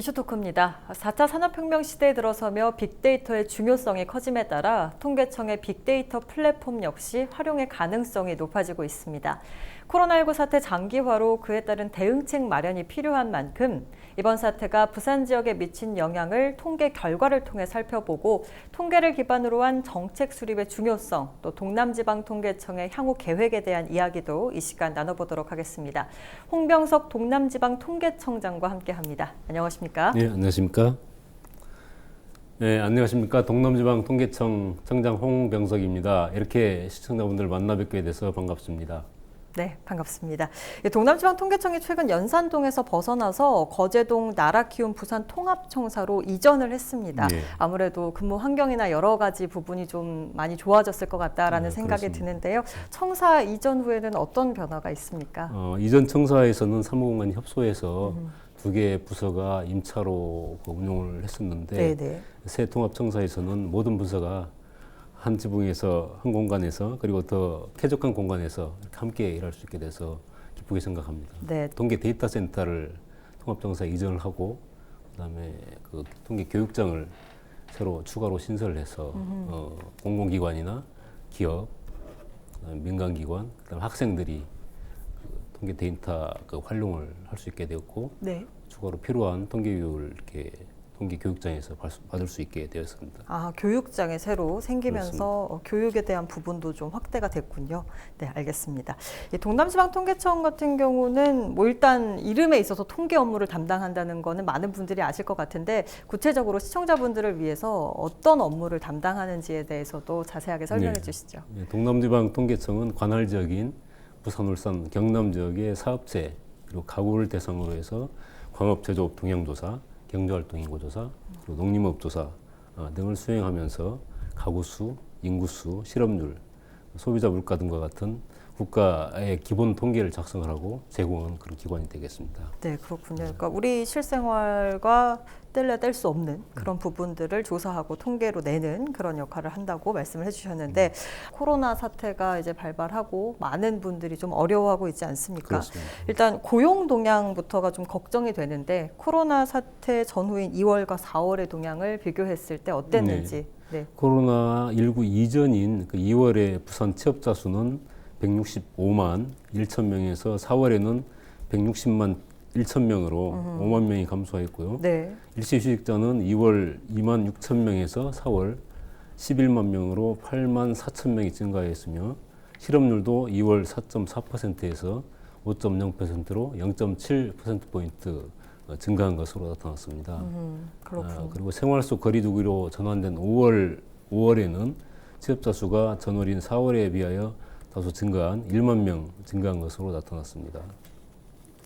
이슈 토크입니다. 4차 산업혁명 시대에 들어서며 빅데이터의 중요성이 커짐에 따라 통계청의 빅데이터 플랫폼 역시 활용의 가능성이 높아지고 있습니다. 코로나19 사태 장기화로 그에 따른 대응책 마련이 필요한 만큼 이번 사태가 부산 지역에 미친 영향을 통계 결과를 통해 살펴보고 통계를 기반으로 한 정책 수립의 중요성 또 동남지방통계청의 향후 계획에 대한 이야기도 이 시간 나눠보도록 하겠습니다. 홍병석 동남지방통계청장과 함께합니다. 안녕하십니까? 네, 안녕하십니까? 네, 안녕하십니까? 동남지방 통계청 청장 홍병석입니다. 이렇게 시청자분들 만나 뵙게 돼서 반갑습니다. 네, 반갑습니다. 동남지방통계청이 최근 연산동에서 벗어나서 거제동 나라키움 부산 통합청사로 이전을 했습니다. 네. 아무래도 근무 환경이나 여러 가지 부분이 좀 많이 좋아졌을 것 같다라는 네, 생각이 그렇습니다. 드는데요. 청사 이전 후에는 어떤 변화가 있습니까? 어, 이전 청사에서는 사무공간 협소해서 두 개의 부서가 임차로 그 운영을 했었는데 네, 네. 새 통합청사에서는 모든 부서가 한 지붕에서 한 공간에서 그리고 더 쾌적한 공간에서 함께 일할 수 있게 돼서 기쁘게 생각합니다. 네, 통계 데이터 센터를 통합정사 이전을 하고 그다음에 그 통계 교육장을 새로 추가로 신설을 해서 어, 공공기관이나 기업, 그다음에 민간기관, 그다음 에 학생들이 그 통계 데이터 그 활용을 할 수 있게 되었고 네. 추가로 필요한 통계 교육을 이렇게 통계 교육장에서 받- 받을 수 있게 되었습니다. 아, 교육장이 새로 생기면서 어, 교육에 대한 부분도 좀 확대가 됐군요. 네, 알겠습니다. 이 동남지방통계청 같은 경우는 뭐 일단 이름에 있어서 통계 업무를 담당한다는 거는 많은 분들이 아실 것 같은데 구체적으로 시청자분들을 위해서 어떤 업무를 담당하는지에 대해서도 자세하게 설명해 네. 주시죠. 예, 동남지방 통계청은 관할 지역인 부산, 울산, 경남 지역의 사업체 그리고 가구를 대상으로 해서 광업 제조업 동향조사, 경제활동 인구조사, 그리고 농림업조사 어, 등을 수행하면서 가구수, 인구수, 실업률, 소비자 물가 등과 같은 국가의 기본 통계를 작성을 하고 제공하는 그런 기관이 되겠습니다. 네, 그렇군요. 그러니까 우리 실생활과 뗄래 뗄수 없는 그런 부분들을 조사하고 통계로 내는 그런 역할을 한다고 말씀을 해주셨는데 코로나 사태가 이제 발발하고 많은 분들이 좀 어려워하고 있지 않습니까? 그렇습니다. 일단 고용 동향부터가 좀 걱정이 되는데 코로나 사태 전후인 2월과 4월의 동향을 비교했을 때 어땠는지. 네. 코로나 19 이전인 그 2월에 부산 취업자 수는 165만 1천 명에서 4월에는 160만 1천 명으로 5만 명이 감소했고요. 네. 일시 휴직자는 2월 2만 6천 명에서 4월 11만 명으로 8만 4천 명이 증가했으며 실업률도 2월 4.4%에서 5.0%로 0.7%포인트 어, 증가한 것으로 나타났습니다. 음. 아, 그리고 생활 속 거리두기로 전환된 5월 5월에는 취업자 수가 전월인 4월에 비하여 다소 증가한 1만 명 증가한 것으로 나타났습니다.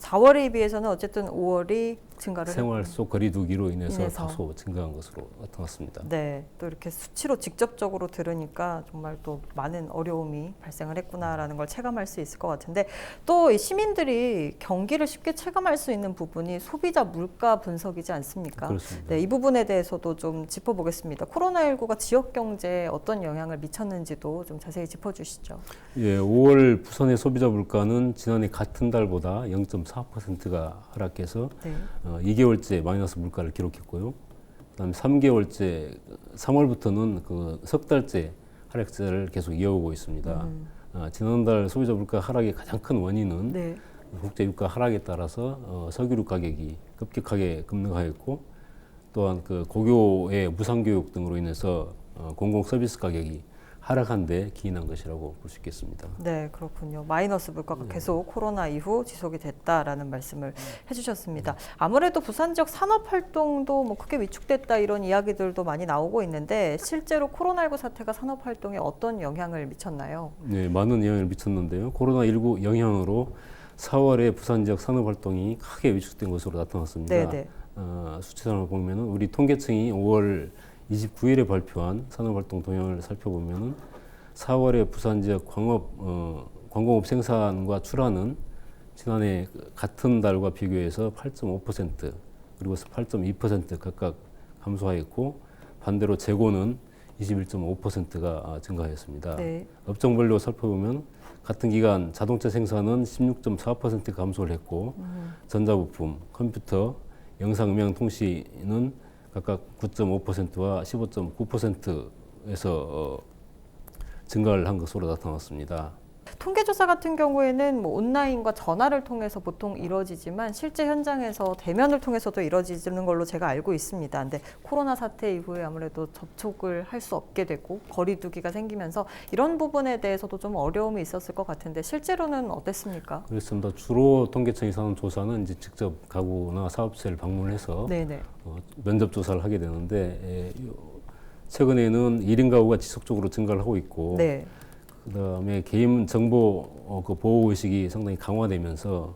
4월에 비해서는 어쨌든 5월이 증가를 생활 속 거리두기로 인해서, 인해서. 다소 증가한 것으로 나타났습니다. 네, 또 이렇게 수치로 직접적으로 들으니까 정말 또 많은 어려움이 발생을 했구나라는 걸 체감할 수 있을 것 같은데 또이 시민들이 경기를 쉽게 체감할 수 있는 부분이 소비자 물가 분석이지 않습니까? 그렇습니다. 네, 이 부분에 대해서도 좀 짚어보겠습니다. 코로나19가 지역 경제에 어떤 영향을 미쳤는지도 좀 자세히 짚어주시죠. 예, 5월 부산의 소비자 물가는 지난해 같은 달보다 0.4%가 하락해서 네, 어, 2개월째 마이너스 물가를 기록했고요. 그다음에 3개월째 3월부터는 그 석 달째 하락세를 계속 이어오고 있습니다. 어, 지난달 소비자 물가 하락의 가장 큰 원인은 네, 국제 유가 하락에 따라서 어, 석유류 가격이 급격하게 급등하였고 또한 그 고교의 무상 교육 등으로 인해서 어, 공공 서비스 가격이 하락한 데 기인한 것이라고 볼 수 있겠습니다. 네, 그렇군요. 마이너스 물가가 계속 코로나 이후 지속이 됐다라는 말씀을 해주셨습니다. 아무래도 부산 지역 산업 활동도 뭐 크게 위축됐다 이런 이야기들도 많이 나오고 있는데 실제로 코로나19 사태가 산업 활동에 어떤 영향을 미쳤나요? 네, 많은 영향을 미쳤는데요. 코로나19 영향으로 4월에 부산 지역 산업 활동이 크게 위축된 것으로 나타났습니다. 네, 네. 어, 수치상을 보면은 우리 통계청이 5월 29일에 발표한 산업활동 동향을 살펴보면은 4월에 부산 지역 광업 어, 관공업 생산과 출하는 지난해 그 같은 달과 비교해서 8.5% 그리고 8.2% 각각 감소하였고 반대로 재고는 21.5%가 증가하였습니다. 네. 업종별로 살펴보면 같은 기간 자동차 생산은 16.4% 감소를 했고 전자부품, 컴퓨터, 영상 음향 통신은 각각 9.5%와 15.9%에서 어, 증가를 한 것으로 나타났습니다. 통계조사 같은 경우에는 뭐 온라인과 전화를 통해서 보통 이루어지지만 실제 현장에서 대면을 통해서도 이루어지는 걸로 제가 알고 있습니다. 근데 코로나 사태 이후에 아무래도 접촉을 할 수 없게 되고 거리두기가 생기면서 이런 부분에 대해서도 좀 어려움이 있었을 것 같은데 실제로는 어땠습니까? 그렇습니다. 주로 통계청이 하는 조사는 이제 직접 가구나 사업체를 방문해서. 어, 면접 조사를 하게 되는데 예, 요- 최근에는 1인 가구가 지속적으로 증가를 하고 있고 네. 그다음에 개인 정보 어, 그 보호 의식이 상당히 강화되면서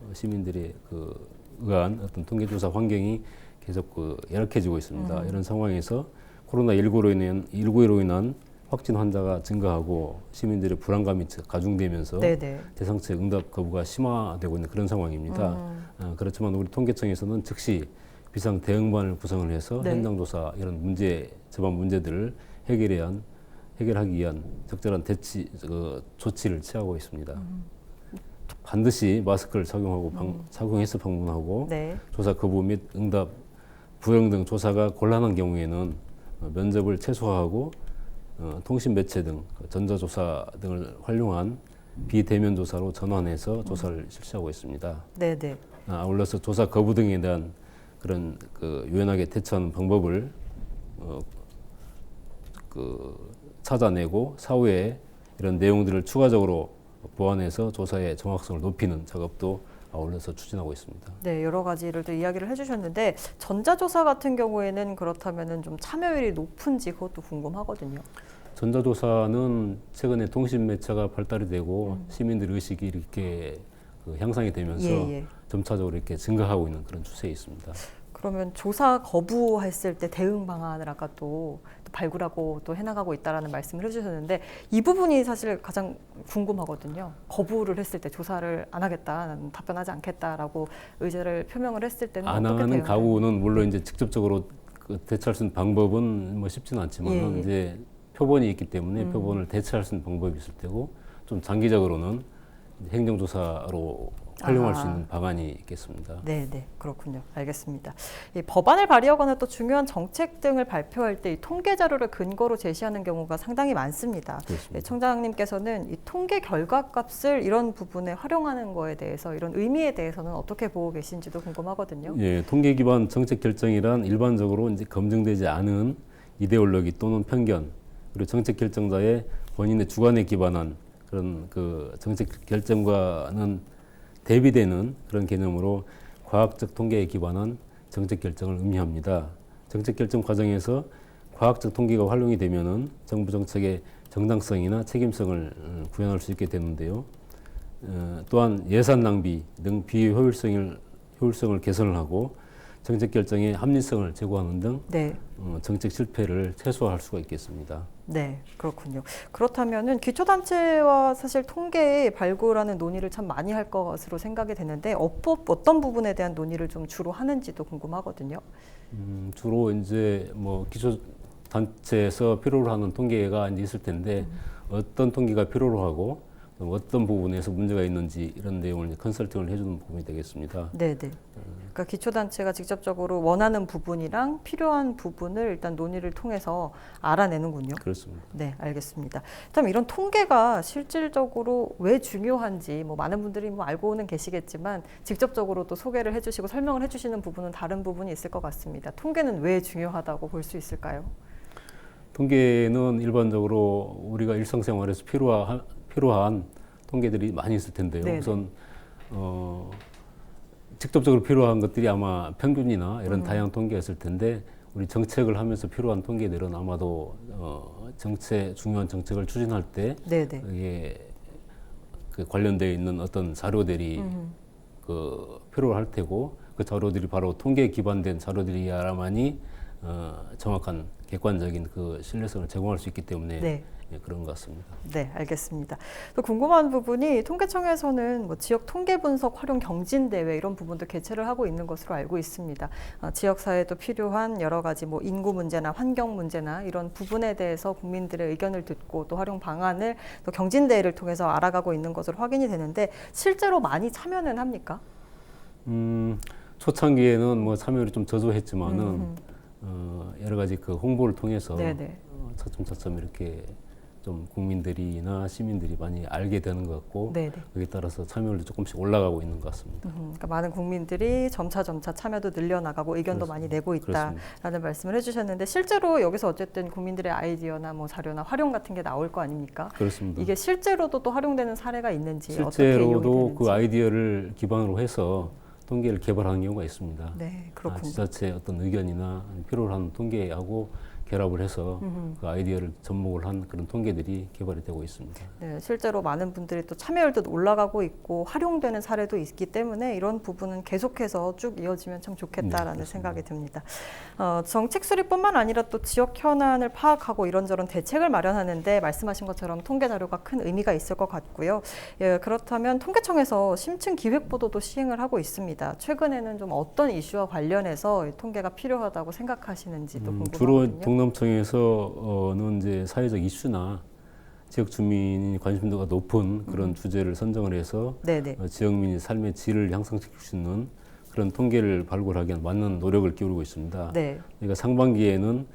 어, 시민들의 그 의한 어떤 통계 조사 환경이 계속 그 열악해지고 있습니다. 음. 이런 상황에서 코로나 19로 인한 19로 인한 확진 환자가 증가하고 시민들의 불안감이 가중되면서 네네. 대상체 응답 거부가 심화되고 있는 그런 상황입니다. 음. 어, 그렇지만 우리 통계청에서는 즉시 비상 대응반을 구성을 해서 네. 현장 조사 이런 문제 저반 문제들을 해결해 한 해결하기 위한 적절한 대치 그 조치를 취하고 있습니다. 음. 반드시 마스크를 착용하고 방, 착용해서 방문하고 네. 조사 거부 및 응답 불응 등 조사가 곤란한 경우에는 어, 면접을 최소화하고 어, 통신 매체 등그 전자조사 등을 활용한 비대면 조사로 전환해서 조사를 실시하고 있습니다. 네네. 아, 아울러서 조사 거부 등에 대한 그런 그 유연하게 대처하는 방법을 어, 그 찾아내고 사후에 이런 내용들을 추가적으로 보완해서 조사의 정확성을 높이는 작업도 아울러서 추진하고 있습니다. 네, 여러 가지를 또 이야기를 해주셨는데 전자조사 같은 경우에는 그렇다면은 좀 참여율이 높은지 그것도 궁금하거든요. 전자조사는 최근에 통신 매체가 발달이 되고 시민들 의식이 이렇게 그 향상이 되면서 예, 예. 점차적으로 이렇게 증가하고 있는 그런 추세에 있습니다. 그러면 조사 거부했을 때 대응 방안을 아까 또, 또 발굴하고 또 해나가고 있다라는 말씀을 해주셨는데 이 부분이 사실 가장 궁금하거든요. 거부를 했을 때 조사를 안 하겠다, 답변하지 않겠다라고 의지를 표명을 했을 때는 안 어떻게 하는 가구는 물론 이제 직접적으로 그 대처할 수 있는 방법은 뭐 쉽지는 않지만 예, 예. 이제 표본이 있기 때문에 음. 표본을 대처할 수 있는 방법이 있을 테고 좀 장기적으로는 행정조사로 활용할 수 아하. 있는 방안이 있겠습니다. 네, 네, 그렇군요. 알겠습니다. 이 법안을 발의하거나 또 중요한 정책 등을 발표할 때 이 통계 자료를 근거로 제시하는 경우가 상당히 많습니다. 네, 청장님께서는 이 통계 결과 값을 이런 부분에 활용하는 거에 대해서 이런 의미에 대해서는 어떻게 보고 계신지도 궁금하거든요. 예, 통계 기반 정책 결정이란 일반적으로 이제 검증되지 않은 이데올로기 또는 편견 그리고 정책 결정자의 본인의 주관에 기반한 그런 그 정책 결정과는 대비되는 그런 개념으로 과학적 통계에 기반한 정책 결정을 의미합니다. 정책 결정 과정에서 과학적 통계가 활용이 되면은 정부 정책의 정당성이나 책임성을 어, 구현할 수 있게 되는데요. 어, 또한 예산 낭비 등 비효율성을 효율성을 개선을 하고 정책 결정의 합리성을 제고하는 등 네, 어, 정책 실패를 최소화할 수가 있겠습니다. 네, 그렇군요. 그렇다면은 기초단체와 사실 통계 발굴하는 논의를 참 많이 할 것으로 생각이 되는데 어법 어떤 부분에 대한 논의를 좀 주로 하는지도 궁금하거든요. 음, 주로 이제 뭐 기초 단체에서 필요로 하는 통계가 이제 있을 텐데 어떤 통계가 필요로 하고 또 어떤 부분에서 문제가 있는지 이런 내용을 컨설팅을 해주는 부분이 되겠습니다. 네, 네. 그러니까 기초 단체가 직접적으로 원하는 부분이랑 필요한 부분을 일단 논의를 통해서 알아내는군요. 그렇습니다. 네, 알겠습니다. 그다음 이런 통계가 실질적으로 왜 중요한지 뭐 많은 분들이 뭐 알고는 계시겠지만 직접적으로 또 소개를 해주시고 설명을 해주시는 부분은 다른 부분이 있을 것 같습니다. 통계는 왜 중요하다고 볼 수 있을까요? 통계는 일반적으로 우리가 일상생활에서 필요한, 필요한 통계들이 많이 있을 텐데요. 네네. 우선 어, 직접적으로 필요한 것들이 아마 평균이나 이런 음. 다양한 통계가 있을 텐데 우리 정책을 하면서 필요한 통계들은 아마도 어, 정책 중요한 정책을 추진할 때 네, 네. 이게 그 관련되어 있는 어떤 자료들이 음, 그 필요할 테고 그 자료들이 바로 통계에 기반된 자료들이야만이 어, 정확한 객관적인 그 신뢰성을 제공할 수 있기 때문에 네. 예, 그런 것 같습니다. 네, 알겠습니다. 또 궁금한 부분이 통계청에서는 뭐 지역 통계 분석 활용 경진 대회 이런 부분도 개최를 하고 있는 것으로 알고 있습니다. 어, 지역 사회도 필요한 여러 가지 뭐 인구 문제나 환경 문제나 이런 부분에 대해서 국민들의 의견을 듣고 또 활용 방안을 또 경진 대회를 통해서 알아가고 있는 것으로 확인이 되는데 실제로 많이 참여는 합니까? 음, 초창기에는 뭐 참여율이 좀 저조했지만은 음, 어, 여러 가지 그 홍보를 통해서 네네. 어, 차츰차츰 이렇게 좀 국민들이나 시민들이 많이 알게 되는 것 같고 네네. 거기에 따라서 참여율도 조금씩 올라가고 있는 것 같습니다. 음, 그러니까 많은 국민들이 점차 점차 참여도 늘려나가고 의견도 많이 내고 있다라는 그렇습니다. 말씀을 해주셨는데 실제로 여기서 어쨌든 국민들의 아이디어나 뭐 자료나 활용 같은 게 나올 거 아닙니까? 그렇습니다. 이게 실제로도 또 활용되는 사례가 있는지 실제로도. 그 아이디어를 기반으로 해서 통계를 개발하는 경우가 있습니다. 네, 아, 그렇군요. 지자체 어떤 의견이나 필요로 하는 통계하고 결합을 해서. 그 아이디어를 접목을 한 그런 통계들이 개발이 되고 있습니다. 네, 실제로 많은 분들이 또 참여율도 올라가고 있고 활용되는 사례도 있기 때문에 이런 부분은 계속해서 쭉 이어지면 참 네, 좋겠다라는 그렇습니다. 생각이 듭니다. 어, 정책 수립뿐만 아니라 또 지역 현안을 파악하고 이런저런 대책을 마련하는데 말씀하신 것처럼 통계 자료가 큰 의미가 있을 것 같고요. 예, 그렇다면 통계청에서 심층 기획 보도도 시행을 하고 있습니다. 최근에는 좀 어떤 이슈와 관련해서 이 통계가 필요하다고 생각하시는지 또 음, 주로 궁금하거든요. 동남 청에서는 이제 사회적 이슈나 지역 주민이 관심도가 높은 그런 음. 주제를 선정을 해서 네네. 어, 지역민의 삶의 질을 향상시킬 수 있는 그런 통계를 발굴하기 위한 많은 노력을 기울이고 있습니다. 네. 그러니까 상반기에는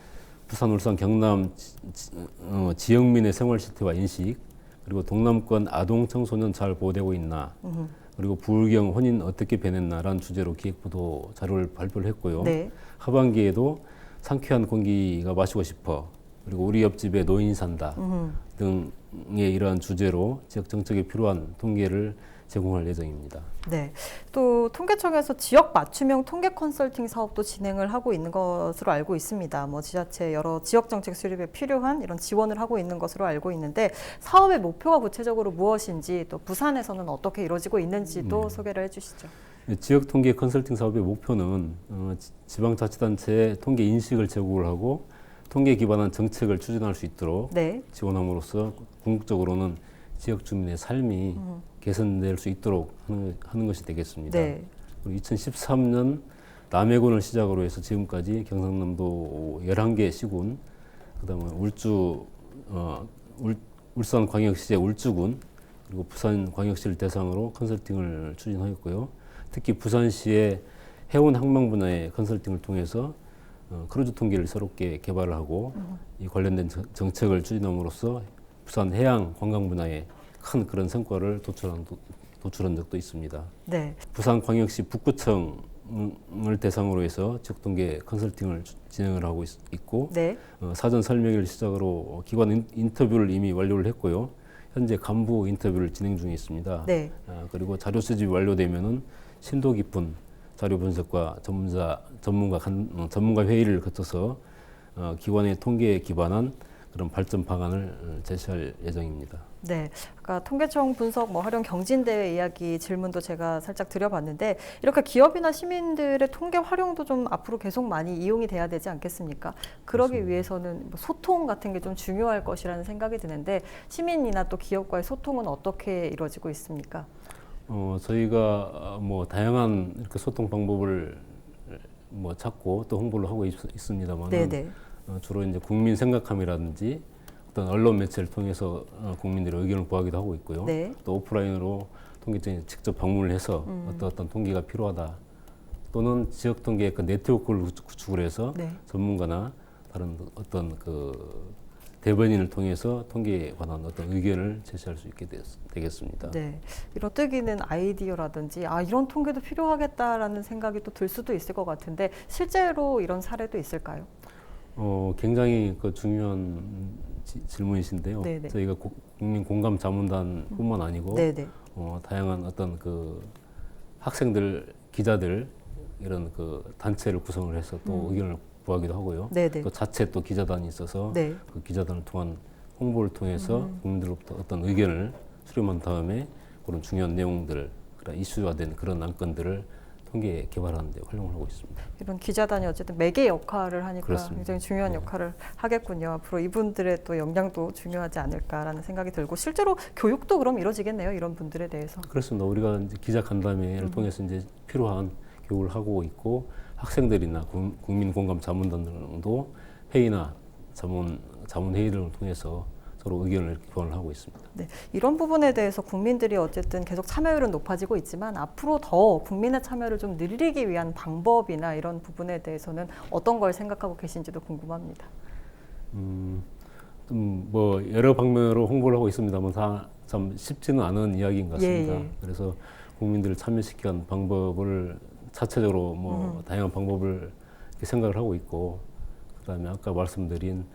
부산, 울산, 경남 지, 지- 어, 지역민의 생활 실태와 인식 그리고 동남권 아동 청소년 잘 보호되고 있나 음흠. 그리고 불경 혼인 어떻게 변했나라는 주제로 기획보도 자료를 발표를 했고요. 네. 하반기에도 상쾌한 공기가 마시고 싶어 그리고 우리 옆집에 노인이 산다 음흠. 등의 이러한 주제로 지역 정책에 필요한 통계를 제공할 예정입니다. 네. 또 통계청에서 지역 맞춤형 통계 컨설팅 사업도 진행을 하고 있는 것으로 알고 있습니다. 뭐 지자체 여러 지역 정책 수립에 필요한 이런 지원을 하고 있는 것으로 알고 있는데 사업의 목표가 구체적으로 무엇인지 또 부산에서는 어떻게 이루어지고 있는지도 네. 소개를 해 주시죠. 지역 통계 컨설팅 사업의 목표는 어, 지- 지방자치단체의 통계 인식을 제공을 하고 통계 기반한 정책을 추진할 수 있도록 네. 지원함으로써 궁극적으로는 지역 주민의 삶이 음. 개선될 수 있도록 하는, 하는 것이 되겠습니다. 네. 그리고 2013년 남해군을 시작으로 해서 지금까지 경상남도 11개 시군, 그다음에 울주 어, 울, 울산광역시의 울주군 그리고 부산광역시를 대상으로 컨설팅을 추진하였고요. 특히 부산시의 해운 항만 분야의 컨설팅을 통해서 어, 크루즈 통계를 새롭게 개발을 하고 이 관련된 정- 정책을 추진함으로써 부산 해양 관광 분야에 큰 그런 성과를 도출한, 도, 도출한 적도 있습니다. 네. 부산광역시 북구청을 대상으로 해서 지역통계 컨설팅을 주- 진행을 하고 있, 고 네. 어, 사전 설명회를 시작으로 기관 인, 인터뷰를 이미 완료를 했고요. 현재 간부 인터뷰를 진행 중에 있습니다. 네. 아, 그리고 자료 수집이 완료되면은 심도 깊은 자료 분석과 전문자 전문가 간, 어, 전문가 회의를 거쳐서 어, 기관의 통계에 기반한 그런 발전 방안을 어, 제시할 예정입니다. 네, 아까 통계청 분석 뭐 활용 경진대회 이야기 질문도 제가 살짝 드려봤는데 이렇게 기업이나 시민들의 통계 활용도 좀 앞으로 계속 많이 이용이 돼야 되지 않겠습니까? 그러기 그렇습니다. 위해서는 뭐 소통 같은 게 좀 중요할 것이라는 생각이 드는데 시민이나 또 기업과의 소통은 어떻게 이루어지고 있습니까? 어, 저희가 어, 뭐 다양한 이렇게 소통 방법을 뭐 찾고 또 홍보를 하고 있, 있습니다만 네네. 어, 주로 이제 국민 생각함이라든지 어떤 언론 매체를 통해서 어, 국민들의 의견을 구하기도 하고 있고요. 네. 또 오프라인으로 통계청에 직접 방문을 해서 음. 어떤 어떤 통계가 필요하다 또는 지역 통계의 그 네트워크를 구축- 구축을 해서 네. 전문가나 다른 어떤 그 대변인을 통해서 통계에 관한 어떤 의견을 제시할 수 있게 됐, 되겠습니다. 네. 이런 뜨기는 아이디어라든지 아 이런 통계도 필요하겠다라는 생각이 또 들 수도 있을 것 같은데 실제로 이런 사례도 있을까요? 어, 굉장히 그 중요한 지- 질문이신데요. 네네. 저희가 고- 국민 공감 자문단뿐만 아니고 네네. 어, 다양한 어떤 그 학생들, 기자들 이런 그 단체를 구성을 해서 또 음. 의견을 구하기도 하고요. 네네. 또 자체 또 기자단이 있어서 네. 그 기자단을 통한 홍보를 통해서 음. 국민들로부터 어떤 의견을 수렴한 다음에 그런 중요한 내용들, 그런 이슈화된 그런 안건들을 통계 개발하는 데 활용을 하고 있습니다. 이런 기자단이 어쨌든 매개 역할을 하니까 그렇습니다. 굉장히 중요한 네. 역할을 하겠군요. 앞으로 이분들의 또 역량도 중요하지 않을까라는 생각이 들고 실제로 교육도 그럼 이루어지겠네요. 이런 분들에 대해서. 그렇습니다. 우리가 기자 간담회를 음. 통해서 이제 필요한 교육을 하고 있고 학생들이나 국- 국민 공감 자문단 등도 회의나 자문 자문 회의 등을 통해서 서로 의견을 교환을 하고 있습니다. 네, 이런 부분에 대해서 국민들이 어쨌든 계속 참여율은 높아지고 있지만 앞으로 더 국민의 참여를 좀 늘리기 위한 방법이나 이런 부분에 대해서는 어떤 걸 생각하고 계신지도 궁금합니다. 음, 좀뭐 여러 방면으로 홍보를 하고 있습니다만 다 참 쉽지는 않은 이야기인 것 같습니다. 예, 예. 그래서 국민들을 참여시키는 방법을 자체적으로 뭐 음. 다양한 방법을 생각을 하고 있고 그다음에 아까 말씀드린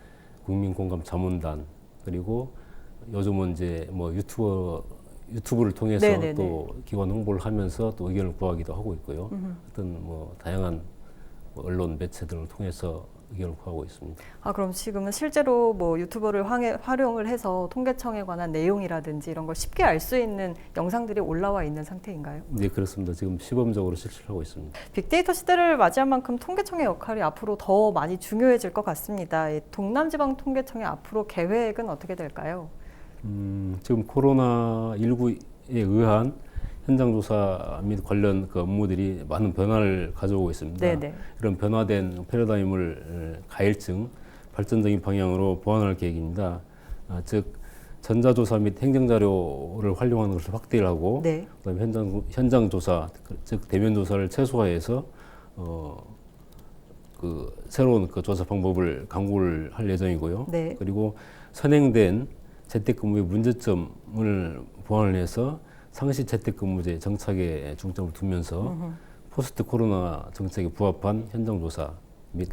국민 공감 자문단 그리고 요즘은 이제 뭐 유튜버 유튜브를 통해서 네네네. 또 기관 홍보를 하면서 또 의견을 구하기도 하고 있고요. 음. 어떤 뭐 다양한 뭐 언론 매체들을 통해서 의견을 구하고 있습니다. 아 그럼 지금은 실제로 뭐 유튜버를 활- 활용을 해서 통계청에 관한 내용이라든지 이런 걸 쉽게 알 수 있는 영상들이 올라와 있는 상태인가요? 네 그렇습니다. 지금 시범적으로 실시를 하고 있습니다. 빅데이터 시대를 맞이한 만큼 통계청의 역할이 앞으로 더 많이 중요해질 것 같습니다. 이 동남지방 통계청의 앞으로 계획은 어떻게 될까요? 음, 지금 코로나 19에 의한 현장 조사 및 관련 그 업무들이 많은 변화를 가져오고 있습니다. 네네. 이런 변화된 패러다임을 어, 가일증 발전적인 방향으로 보완할 계획입니다. 아, 즉 전자조사 및 행정자료를 활용하는 것을 확대하고 네. 그다음에 현장 현장 조사 즉 대면 조사를 최소화해서 어, 그 새로운 그 조사 방법을 강구를 할 예정이고요. 네. 그리고 선행된 재택근무의 문제점을 보완을 해서 상시 재택근무제 정착에 중점을 두면서 음흠. 포스트 코로나 정책에 부합한 현장 조사 및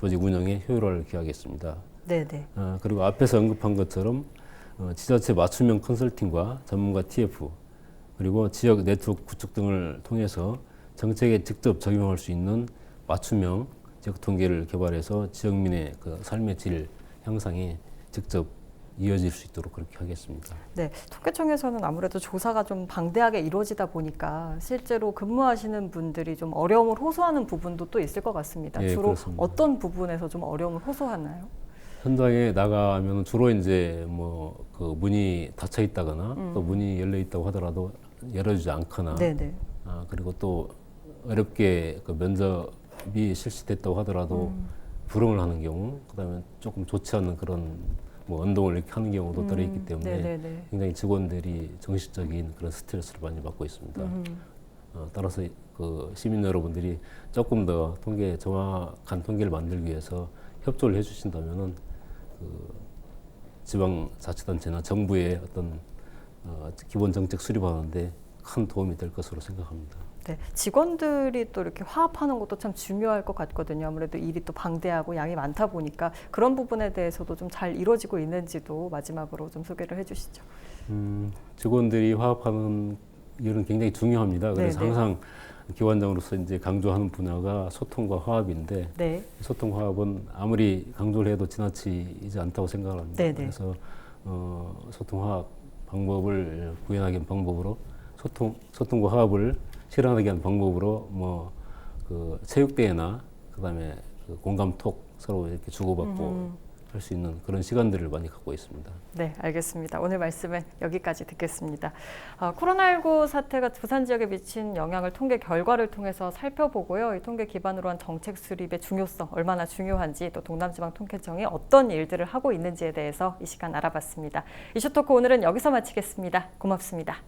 조직 운영의 효율화를 기하겠습니다. 네네. 아, 그리고 앞에서 언급한 것처럼 어, 지자체 맞춤형 컨설팅과 전문가 TF 그리고 지역 네트워크 구축 등을 통해서 정책에 직접 적용할 수 있는 맞춤형 지역 통계를 개발해서 지역민의 그 삶의 질 향상에 직접 이어질 수 있도록 그렇게 하겠습니다. 네, 통계청에서는 아무래도 조사가 좀 방대하게 이루어지다 보니까 실제로 근무하시는 분들이 좀 어려움을 호소하는 부분도 또 있을 것 같습니다. 예, 주로 그렇습니다. 어떤 부분에서 좀 어려움을 호소하나요? 현장에 나가면 주로 이제 뭐 그 문이 닫혀 있다거나 음. 또 문이 열려 있다고 하더라도 열어주지 않거나 네네. 아, 그리고 또 어렵게 그 면접이 실시됐다고 하더라도 음. 불응을 하는 경우, 그다음에 조금 좋지 않은 그런 뭐 운동을 이렇게 하는 경우도 들어 있기 음, 때문에 네네네. 굉장히 직원들이 정신적인 그런 스트레스를 많이 받고 있습니다. 음. 어, 따라서 그 시민 여러분들이 조금 더 통계 정확한 통계를 만들기 위해서 협조를 해주신다면은 그 지방자치단체나 정부의 어떤 어, 기본 정책 수립하는데 큰 도움이 될 것으로 생각합니다. 네, 직원들이 또 이렇게 화합하는 것도 참 중요할 것 같거든요. 아무래도 일이 또 방대하고 양이 많다 보니까 그런 부분에 대해서도 좀 잘 이루어지고 있는지도 마지막으로 좀 소개를 해주시죠. 음, 직원들이 화합하는 일은 굉장히 중요합니다. 그래서 네네. 항상 기관장으로서 이제 강조하는 분야가 소통과 화합인데 네, 소통 화합은 아무리 강조를 해도 지나치지 않다고 생각을 합니다. 네네. 그래서 어, 소통 화합 방법을 구현하기 방법으로 소통 소통과 화합을 실현하기 위한 방법으로 뭐 그 체육대회나 그다음에 그 공감톡 서로 이렇게 주고받고 음. 할수 있는 그런 시간들을 많이 갖고 있습니다. 네, 알겠습니다. 오늘 말씀은 여기까지 듣겠습니다. 아, 코로나19 사태가 부산 지역에 미친 영향을 통계 결과를 통해서 살펴보고요. 이 통계 기반으로 한 정책 수립의 중요성 얼마나 중요한지 또 동남지방통계청이 어떤 일들을 하고 있는지에 대해서 이 시간 알아봤습니다. 이슈토크 오늘은 여기서 마치겠습니다. 고맙습니다.